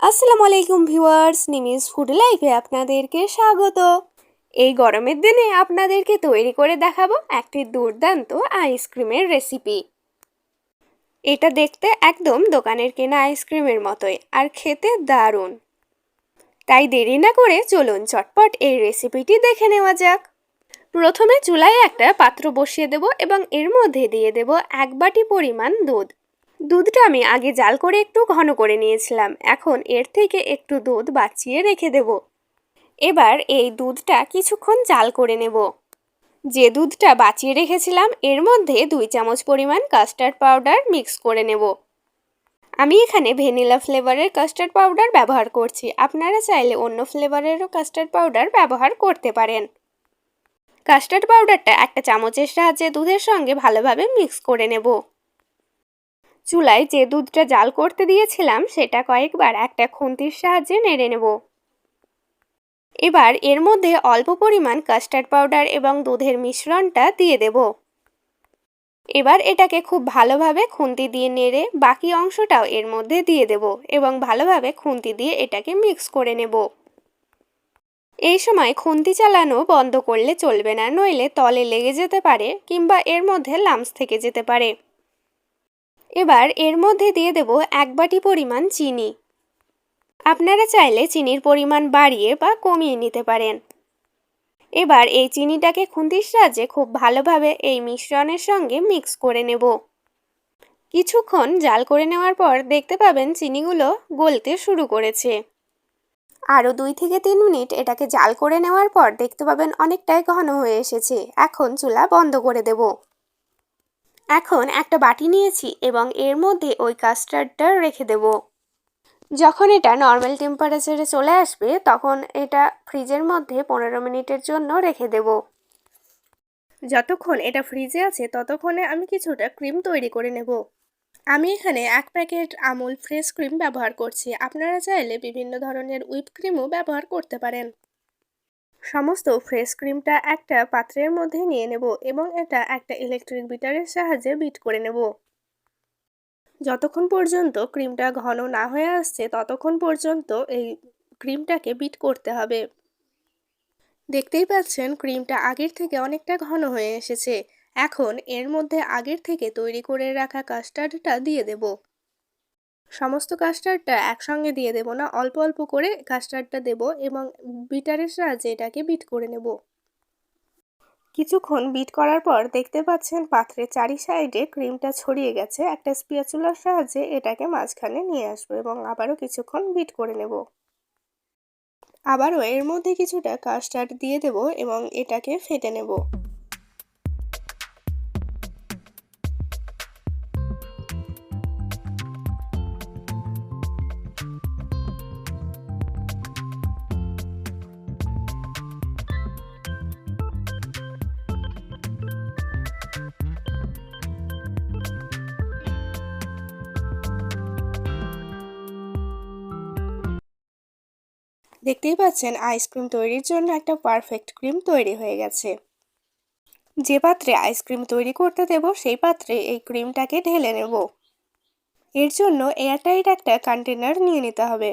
আসসালামু আলাইকুম viewers, নিমিস food লাইফে আপনাদেরকে স্বাগত। এই গরমের দিনে আপনাদেরকে তৈরি করে দেখাবো একটি দুর্দান্ত আইসক্রিমের রেসিপি। এটা দেখতে একদম দোকানের কেনা আইসক্রিমের মতোই আর খেতে দারুণ। তাই দেরি না করে চলুন চটপট এই রেসিপিটি দেখে নেওয়া যাক। প্রথমে চুলায় একটা পাত্র বসিয়ে দেব এবং এর মধ্যে দিয়ে দেব এক বাটি পরিমাণ দুধ। দুধটা আমি আগে জাল করে একটু ঘন করে নিয়েছিলাম। এখন এর থেকে একটু দুধ বাঁচিয়ে রেখে দেব। এবার এই দুধটা কিছুক্ষণ জাল করে নেব। যে দুধটা বাঁচিয়ে রেখেছিলাম, এর মধ্যে দুই চামচ পরিমাণ কাস্টার্ড পাউডার মিক্স করে নেব। আমি এখানে ভ্যানিলা ফ্লেভারের কাস্টার্ড পাউডার ব্যবহার করছি। আপনারা চাইলে অন্য ফ্লেভারেরও কাস্টার্ড পাউডার ব্যবহার করতে পারেন। কাস্টার্ড পাউডারটা একটা চামচের সাহায্যে দুধের সঙ্গে ভালোভাবে মিক্স করে নেব। চুলায় যে দুধটা জাল করতে দিয়েছিলাম, সেটা কয়েকবার একটা খুন্তির সাহায্যে নেড়ে নেব। এবার এর মধ্যে অল্প পরিমাণ কাস্টার্ড পাউডার এবং দুধের মিশ্রণটা দিয়ে দেব। এবার এটাকে খুব ভালোভাবে খুন্তি দিয়ে নেড়ে বাকি অংশটাও এর মধ্যে দিয়ে দেব এবং ভালোভাবে খুন্তি দিয়ে এটাকে মিক্স করে নেব। এই সময় খুন্তি চালানো বন্ধ করলে চলবে না, নইলে তলে লেগে যেতে পারে কিংবা এর মধ্যে লামস থেকে যেতে পারে। এবার এর মধ্যে দিয়ে দেব এক বাটি পরিমাণ চিনি। আপনারা চাইলে চিনির পরিমাণ বাড়িয়ে বা কমিয়ে নিতে পারেন। এবার এই চিনিটাকে খুন্তির সাহায্যে খুব ভালোভাবে এই মিশ্রণের সঙ্গে মিক্স করে নেব। কিছুক্ষণ জাল করে নেওয়ার পর দেখতে পাবেন চিনিগুলো গলতে শুরু করেছে। আরও দুই থেকে তিন মিনিট এটাকে জাল করে নেওয়ার পর দেখতে পাবেন অনেকটাই ঘন হয়ে এসেছে। এখন চুলা বন্ধ করে দেব। এখন একটা বাটি নিয়েছি এবং এর মধ্যে ওই কাস্টার্ডটা রেখে দেব। যখন এটা নর্মাল টেম্পারেচারে চলে আসবে, তখন এটা ফ্রিজের মধ্যে পনেরো মিনিটের জন্য রেখে দেব। যতক্ষণ এটা ফ্রিজে আছে, ততক্ষণে আমি কিছুটা ক্রিম তৈরি করে নেব। আমি এখানে এক প্যাকেট আমুল ফ্রেশ ক্রিম ব্যবহার করছি। আপনারা চাইলে বিভিন্ন ধরনের হুইপ ক্রিমও ব্যবহার করতে পারেন। সমস্ত ফ্রেশ ক্রিমটা একটা পাত্রের মধ্যে নিয়ে নেব এবং এটা একটা ইলেকট্রিক বিটারের সাহায্যে বিট করে নেব। যতক্ষণ পর্যন্ত ক্রিমটা ঘন না হয়ে আসছে, ততক্ষণ পর্যন্ত এই ক্রিমটাকে বিট করতে হবে। দেখতেই পাচ্ছেন, ক্রিমটা আগের থেকে অনেকটা ঘন হয়ে এসেছে। এখন এর মধ্যে আগের থেকে তৈরি করে রাখা কাস্টার্ডটা দিয়ে দেব। সমস্ত কাস্টার্ডটা একসঙ্গে দিয়ে দেব না, অল্প অল্প করে কাস্টার্ডটা দেব এবং বিটারের সাহায্যে এটাকে বিট করে নেব। কিছুক্ষণ বিট করার পর দেখতে পাচ্ছেন পাত্রের চারি সাইডে ক্রিমটা ছড়িয়ে গেছে, একটা স্পিয়াচুলার সাহায্যে এটাকে মাঝখানে নিয়ে আসব এবং আবারও কিছুক্ষণ বিট করে নেব। আবারও এর মধ্যে কিছুটা কাস্টার্ড দিয়ে দেব এবং এটাকে ফেটে নেব। দেখতেই পাচ্ছেন আইসক্রিম তৈরির জন্য একটা পারফেক্ট ক্রিম তৈরি হয়ে গেছে। যে পাত্রে আইসক্রিম তৈরি করতে দেব, সেই পাত্রে এই ক্রিমটাকে ঢেলে নেব। এর জন্য এয়ারটাইট একটা কন্টেনার নিয়ে নিতে হবে।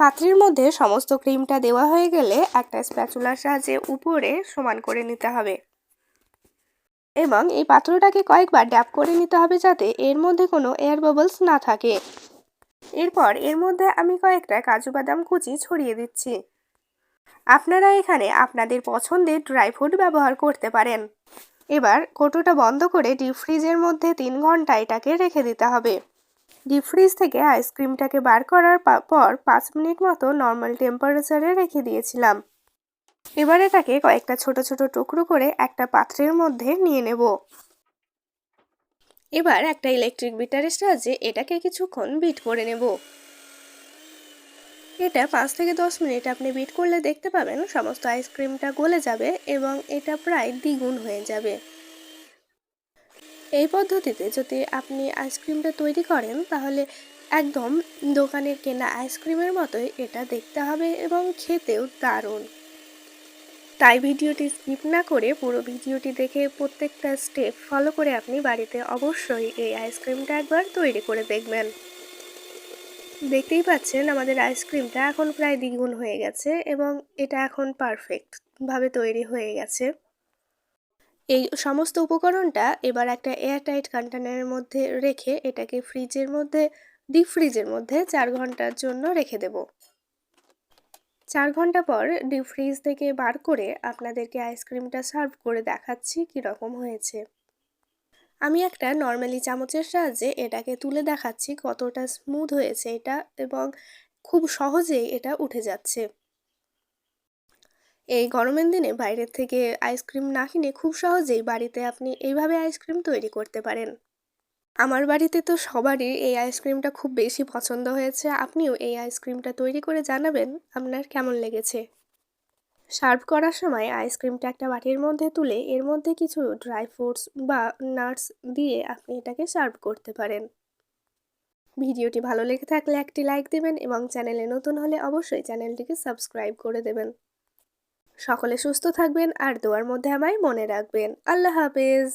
পাত্রের মধ্যে সমস্ত ক্রিমটা দেওয়া হয়ে গেলে একটা স্প্যাচুলার সাহায্যে উপরে সমান করে নিতে হবে। এবং এই পাত্রটাকে কয়েকবার ড্যাপ করে নিতে হবে যাতে এর মধ্যে কোনো এয়ার বাবলস না থাকে। এরপর এর মধ্যে আমি কয়েকটা কাজু বাদাম কুচি ছড়িয়ে দিচ্ছি। আপনারা এখানে আপনাদের পছন্দের ড্রাই ফ্রুট ব্যবহার করতে পারেন। এবার কোটোটা বন্ধ করে ডিপ ফ্রিজের মধ্যে তিন ঘণ্টা এটাকে রেখে দিতে হবে। ডিপ ফ্রিজ থেকে আইসক্রিমটাকে বার করার পর পাঁচ মিনিট মতো নর্মাল টেম্পারেচারে রেখে দিয়েছিলাম। এবার এটাকে কয়েকটা ছোট ছোট টুকরো করে একটা পাত্রের মধ্যে নিয়ে নেব। এবার একটা ইলেকট্রিক বিটারের সাহায্যে এটাকে কিছুক্ষণ বিট করে নেব। এটা পাঁচ থেকে দশ মিনিট আপনি বিট করলে দেখতে পাবেন সমস্ত আইসক্রিমটা গলে যাবে এবং এটা প্রায় দ্বিগুণ হয়ে যাবে। এই পদ্ধতিতে যদি আপনি আইসক্রিমটা তৈরি করেন, তাহলে একদম দোকানের কেনা আইসক্রিমের মতোই এটা দেখতে হবে এবং খেতেও দারুণ। তাই ভিডিওটি স্কিপ না করে পুরো ভিডিওটি দেখে প্রত্যেকটা স্টেপ ফলো করে আপনি বাড়িতে অবশ্যই এই আইসক্রিমটা একবার তৈরি করে দেখবেন। দেখতেই পাচ্ছেন আমাদের আইসক্রিমটা এখন প্রায় দ্বিগুণ হয়ে গেছে এবং এটা এখন পারফেক্ট ভাবে তৈরি হয়ে গেছে। এই সমস্ত উপকরণটা এবার একটা এয়ারটাইট কন্টেনারের মধ্যে রেখে এটাকে ফ্রিজের মধ্যে ডিপ ফ্রিজের মধ্যে চার ঘণ্টার জন্য রেখে দেব। চার ঘণ্টা পর ডিপ ফ্রিজ থেকে বার করে আপনাদেরকে আইসক্রিমটা সার্ভ করে দেখাচ্ছি কীরকম হয়েছে। আমি একটা নর্মালি চামচের সাহায্যে এটাকে তুলে দেখাচ্ছি কতটা স্মুথ হয়েছে এটা এবং খুব সহজেই এটা উঠে যাচ্ছে। এই গরমের দিনে বাইরের থেকে আইসক্রিম না কিনে খুব সহজেই বাড়িতে আপনি এইভাবে আইসক্রিম তৈরি করতে পারেন। আমার বাড়িতে তো সবারই এই আইসক্রিমটা খুব বেশি পছন্দ হয়েছে। আপনিও এই আইসক্রিমটা তৈরি করে জানাবেন, আপনার কেমন লেগেছে? সার্ভ করার সময় আইসক্রিমটা একটা বাটির মধ্যে তুলে, এর মধ্যে কিছু ড্রাই ফ্রুটস বা নাটস দিয়ে আপনি এটাকে সার্ভ করতে পারেন। ভিডিওটি ভালো লেগে থাকলে একটি লাইক দেবেন এবং চ্যানেলে নতুন হলে অবশ্যই চ্যানেলটিকে সাবস্ক্রাইব করে দেবেন। সকলে সুস্থ থাকবেন আর দোয়ার মধ্যে আমায় মনে রাখবেন। আল্লাহ হাফেজ।